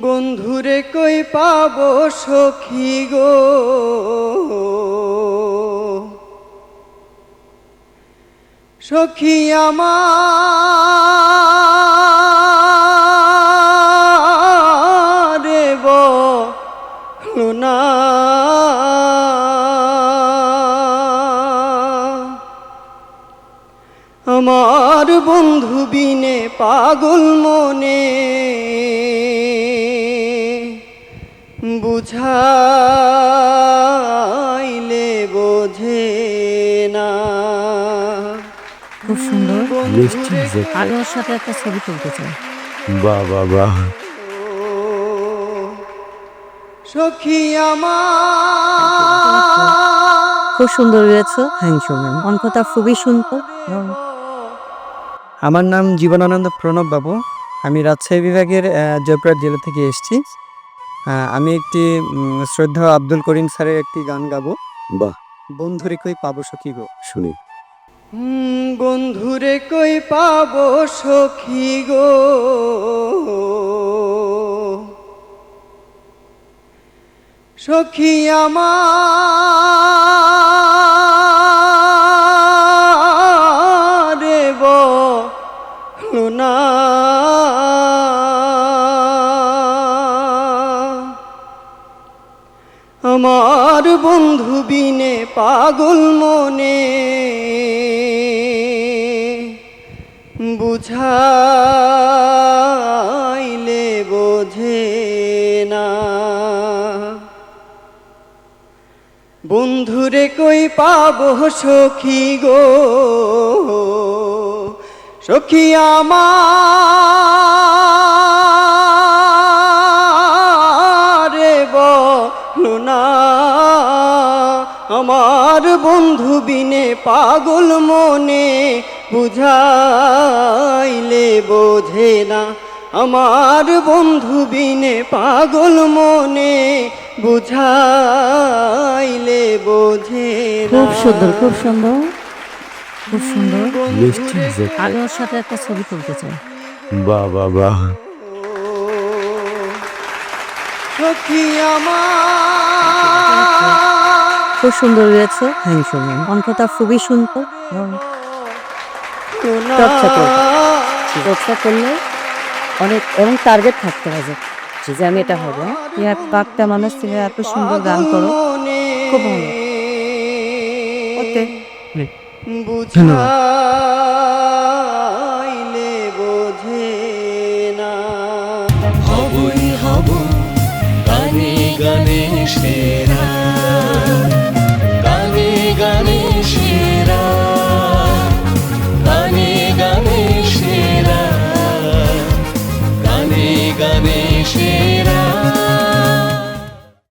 বন্ধুরে কই পাব সখী গো? সখী আমার বলো আমার বন্ধু বিনে পাগল মনে। বুঝাইলে বোঝে না। খুব সুন্দর। আমি ওর সাথে একটা ছবি তুলতে চাই। বাহ বাহ বাহ সখী আমার খুব সুন্দর ইউ ম্যাম অঙ্কটা খুবই সুন্দর। এবং আমার নাম জীবনানন্দ প্রণব বাবু। আমি রাজশাহী বিভাগের জয়পুরহাট জেলা থেকে এসেছি। আমি একটি শ্রদ্ধা আব্দুল করিম স্যারের একটি গান গাবো। বাহ। বন্ধুরে কই পাবো সখী গো? শুনি। বন্ধুরে কই পাবো সখী গো? সখী আমার না। আমার বন্ধু বিনে পাগল মনে বুঝাইলে বোঝে না। বন্ধুরে কই পাবো সখী গো? সখী আমার। বলো না আমার বন্ধু বিনে পাগল মনে বুঝাইলে বোঝে না। আমার বন্ধু বিনে পাগল মনে বুঝাইলে বোঝে খুব সুন্দর খুব সুন্দর। খুব সুন্দর। আমি ওর সাথে একটা ছবি তুলতে চাই। বাহ বাহ বাহ খুব সুন্দর হয়েছে। থ্যাংক ইউ ম্যাম খুবই সুন্দর। চর্চা করো। চর্চা করলে অনেক এবং টার্গেট থাকতে হবে। যে আমি এটা হবে এক পাকটা মানুষ থেকে এত সুন্দর গান করো। খুব ভালো। ওকে। বুঝাইলে বোঝে না। হবই হব গানে গানে সে